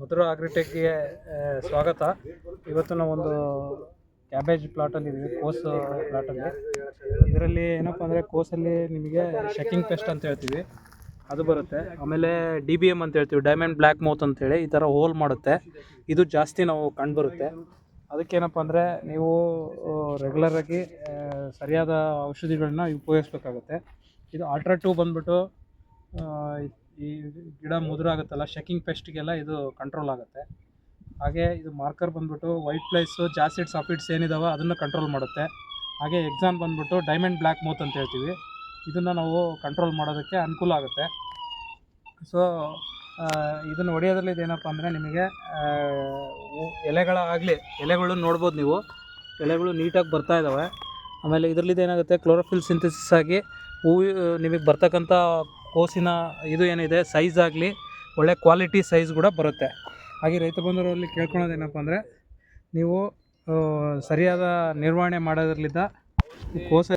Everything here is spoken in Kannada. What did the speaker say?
ಮಧುರ ಆಗ್ರಿಟೆಕ್ಗೆ ಸ್ವಾಗತ. ಇವತ್ತು ನಾವು ಒಂದು ಕ್ಯಾಬೇಜ್ ಪ್ಲಾಟಲ್ಲಿ ಇದ್ದೀವಿ ಕೋಸ್ ಪ್ಲಾಟಲ್ಲಿ ಇದರಲ್ಲಿ ಏನಪ್ಪ ಅಂದರೆ ಕೋಸಲ್ಲಿ ನಿಮಗೆ ಶೆಕಿಂಗ್ ಪೆಸ್ಟ್ ಅಂತ ಹೇಳ್ತೀವಿ. ಅದು ಬರುತ್ತೆ. ಆಮೇಲೆ ಡಿ ಬಿ ಎಂ ಅಂತ ಹೇಳ್ತೀವಿ ಡೈಮಂಡ್ ಬ್ಲ್ಯಾಕ್ ಮೌತ್ ಅಂತೇಳಿ ಈ ಥರ ಹೋಲ್ ಮಾಡುತ್ತೆ. ಇದು ಜಾಸ್ತಿ ನಾವು ಕಂಡುಬರುತ್ತೆ ಅದಕ್ಕೇನಪ್ಪ ಅಂದರೆ ನೀವು ರೆಗ್ಯುಲರಾಗಿ ಸರಿಯಾದ ಔಷಧಿಗಳನ್ನ ಉಪಯೋಗಿಸ್ಬೇಕಾಗುತ್ತೆ. ಇದು ಆಲ್ಟ್ರಾ ಟೂ ಬಂದ್ಬಿಟ್ಟು ಈ ಗಿಡ ಮುದುರಾಗುತ್ತಲ್ಲ ಶೆಕಿಂಗ್ ಪೆಸ್ಟ್ಗೆಲ್ಲ ಇದು ಕಂಟ್ರೋಲ್ ಆಗುತ್ತೆ. ಹಾಗೆ ಇದು ಮಾರ್ಕರ್ ಬಂದ್ಬಿಟ್ಟು ವೈಟ್ ಪ್ಲೇಸು ಜಾಸಿಡ್ ಸಾಫಿಡ್ಸ್ ಏನಿದಾವೆ ಅದನ್ನು ಕಂಟ್ರೋಲ್ ಮಾಡುತ್ತೆ. ಹಾಗೆ ಎಕ್ಸಾಮ್ ಬಂದ್ಬಿಟ್ಟು ಡೈಮಂಡ್ ಬ್ಲ್ಯಾಕ್ ಮೌತ್ ಅಂತ ಹೇಳ್ತೀವಿ. ಇದನ್ನು ನಾವು ಕಂಟ್ರೋಲ್ ಮಾಡೋದಕ್ಕೆ ಅನುಕೂಲ ಆಗುತ್ತೆ. ಸೊ ಇದನ್ನು ಹೊಡೆಯೋದ್ರಲ್ಲಿ ಇದೇನಪ್ಪ ಅಂದರೆ ನಿಮಗೆ ಎಲೆಗಳಾಗಲಿ ಎಲೆಗಳು ನೋಡ್ಬೋದು ನೀವು. ಎಲೆಗಳು ನೀಟಾಗಿ ಬರ್ತಾ ಇದ್ದಾವೆ ಆಮೇಲೆ ಇದರಲ್ಲಿದ್ದು ಏನಾಗುತ್ತೆ? ಕ್ಲೋರೋಫಿಲ್ ಸಿಂಥಸಿಸ್ ಆಗಿ ಹೂವು ನಿಮಗೆ ಬರ್ತಕ್ಕಂಥ ಕೋಸಿನ ಇದು ಏನಿದೆ ಸೈಜ್ ಆಗಲಿ ಒಳ್ಳೆ ಕ್ವಾಲಿಟಿ ಸೈಜ್ ಕೂಡ ಬರುತ್ತೆ. ಹಾಗೆ ರೈತ ಬಂಧುಗಳಲ್ಲಿ ಕೇಳ್ಕೊಳೋದೇನಪ್ಪ ಅಂದರೆ, ನೀವು ಸರಿಯಾದ ನಿರ್ವಹಣೆ ಮಾಡೋದ್ರಲ್ಲಿದ್ದ ಕೋಸ